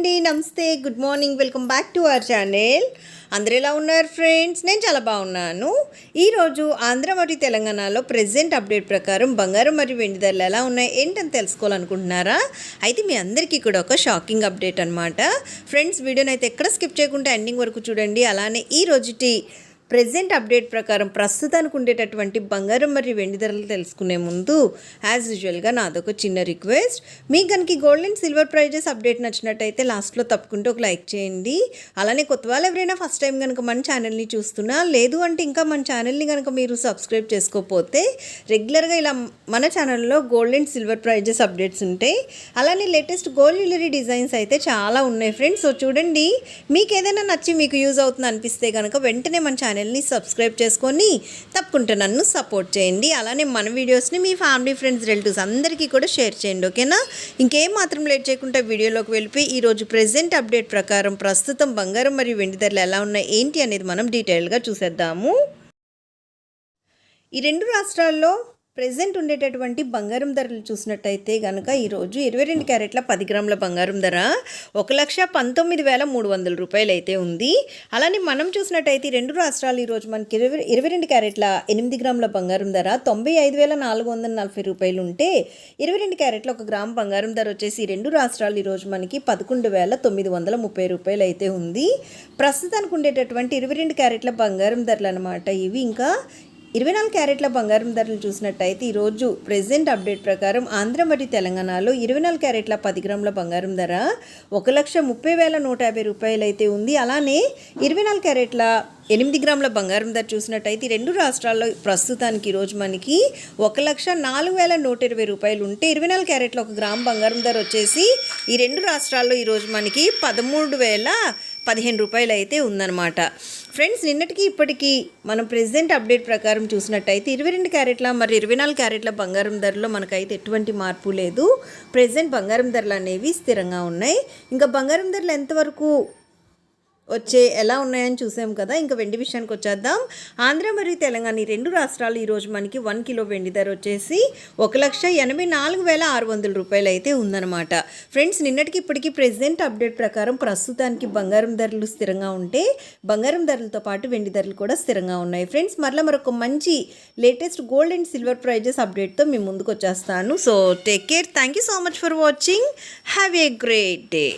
అండి నమస్తే good morning welcome back to our channel. అందరు ఎలా ఉన్నారు ఫ్రెండ్స్? నేను చాలా బాగున్నాను. ఈరోజు ఆంధ్ర మరియు తెలంగాణలో ప్రజెంట్ అప్డేట్ ప్రకారం బంగారం మరియు వెండి ధరలు ఎలా ఉన్నాయి ఏంటని తెలుసుకోవాలనుకుంటున్నారా? అయితే మీ అందరికీ కూడా ఒక షాకింగ్ అప్డేట్ అనమాట ఫ్రెండ్స్ వీడియోని అయితే ఎక్కడ స్కిప్ చేయకుండా ఎండింగ్ వరకు చూడండి. అలానే ఈ రోజుటి ప్రజెంట్ అప్డేట్ ప్రకారం ప్రస్తుతానికి ఉండేటటువంటి బంగారం మరియు వెండి ధరలు తెలుసుకునే ముందు యాజ్ యూజువల్గా నాదొక చిన్న రిక్వెస్ట్ మీకు కనుక gold and silver prices update నచ్చినట్టయితే లాస్ట్లో తప్పకుండా ఒక లైక్ చేయండి. అలానే కొత్త వాళ్ళు ఎవరైనా ఫస్ట్ టైం కనుక మన ఛానల్ని చూస్తున్నా లేదు అంటే ఇంకా మన ఛానల్ని కనుక మీరు సబ్స్క్రైబ్ చేసుకోకపోతే రెగ్యులర్గా ఇలా మన ఛానల్లో gold and silver prices updates ఉంటాయి. అలానే లేటెస్ట్ గోల్డ్ జ్యువెలరీ డిజైన్స్ అయితే చాలా ఉన్నాయి ఫ్రెండ్స్ సో చూడండి మీకు ఏదైనా నచ్చి మీకు యూజ్ అవుతుంది అనిపిస్తే కనుక వెంటనే మన ఛానల్ని సబ్స్క్రైబ్ చేసుకొని తప్పకుండా నన్ను సపోర్ట్ చేయండి. అలానే మన వీడియోస్ని మీ ఫ్యామిలీ ఫ్రెండ్స్ రిలేటివ్స్ అందరికీ కూడా షేర్ చేయండి ఓకేనా? ఇంకేం మాత్రం లేట్ చేయకుండా వీడియోలోకి వెళ్ళిపోయి ఈరోజు ప్రెజెంట్ అప్డేట్ ప్రకారం ప్రస్తుతం బంగారం మరియు వెండి ధరలు ఎలా ఉన్నాయి ఏంటి అనేది మనం డీటెయిల్గా చూసేద్దాము. ఈ రెండు రాష్ట్రాల్లో ప్రెసెంట్ ఉండేటటువంటి బంగారం ధరలు చూసినట్టయితే కనుక ఈరోజు ఇరవై రెండు క్యారెట్ల పది గ్రాముల బంగారం ధర ఒక లక్ష పంతొమ్మిది వేల మూడు వందల రూపాయలు అయితే ఉంది. అలానే మనం చూసినట్టయితే రెండు రాష్ట్రాలు ఈరోజు మనకి ఇరవై ఇరవై రెండు క్యారెట్ల ఎనిమిది గ్రాముల బంగారం ధర తొంభై ఐదు వేల నాలుగు వందల నలభై రూపాయలు ఉంటే ఇరవై రెండు క్యారెట్ల ఒక గ్రామ్ బంగారం ధర వచ్చేసి రెండు రాష్ట్రాలు ఈరోజు మనకి పదకొండు వేల తొమ్మిది వందల ముప్పై రూపాయలు అయితే ఉంది. ప్రస్తుతానికి ఉండేటటువంటి ఇరవై రెండు క్యారెట్ల బంగారం ధరలు అనమాట ఇవి. ఇంకా ఇరవై నాలుగు క్యారెట్ల బంగారం ధరలు చూసినట్టయితే ఈరోజు ప్రెసెంట్ అప్డేట్ ప్రకారం ఆంధ్ర మరియు తెలంగాణలో ఇరవై నాలుగు క్యారెట్ల పది గ్రాముల బంగారం ధర ఒక లక్ష ముప్పై వేల నూట యాభై రూపాయలు అయితే ఉంది. అలానే ఇరవై నాలుగు క్యారెట్ల ఎనిమిది గ్రాముల బంగారం ధర చూసినట్టయితే రెండు రాష్ట్రాల్లో ప్రస్తుతానికి ఈరోజు మనకి ఒక లక్ష నాలుగు వేల నూట ఇరవై రూపాయలు ఉంటే ఇరవై నాలుగు క్యారెట్ల ఒక గ్రామ్ బంగారం ధర వచ్చేసి ఈ రెండు రాష్ట్రాల్లో ఈరోజు మనకి పదమూడు వేల పదిహేను రూపాయలు అయితే ఉందన్నమాట. ఫ్రెండ్స్ నిన్నటికి ఇప్పటికీ మనం ప్రెసెంట్ అప్డేట్ ప్రకారం చూసినట్టయితే ఇరవై రెండు క్యారెట్ల మరి ఇరవై నాలుగు క్యారెట్ల బంగారం ధరలో మనకైతే ఎటువంటి మార్పు లేదు. ప్రెసెంట్ బంగారం ధరలు అనేవి స్థిరంగా ఉన్నాయి. ఇంకా బంగారం ధరలు ఎంతవరకు వచ్చే ఎలా ఉన్నాయని చూసాం కదా. ఇంకా వెండి విషయానికి వచ్చేద్దాం. ఆంధ్ర మరియు తెలంగాణ ఈ రెండు రాష్ట్రాలు ఈరోజు మనకి వన్ కిలో వెండి ధర వచ్చేసి ఒక లక్ష ఎనభై నాలుగు వేల ఆరు వందల రూపాయలు అయితే ఉందన్నమాట. ఫ్రెండ్స్ నిన్నటికి ఇప్పటికీ ప్రెసెంట్ అప్డేట్ ప్రకారం ప్రస్తుతానికి బంగారం ధరలు స్థిరంగా ఉంటే బంగారం ధరలతో పాటు వెండి ధరలు కూడా స్థిరంగా ఉన్నాయి. ఫ్రెండ్స్ మరలా మరొక మంచి latest gold and silver prices అప్డేట్తో మేము ముందుకు వచ్చేస్తాను. So take care thank you so much for watching have a great day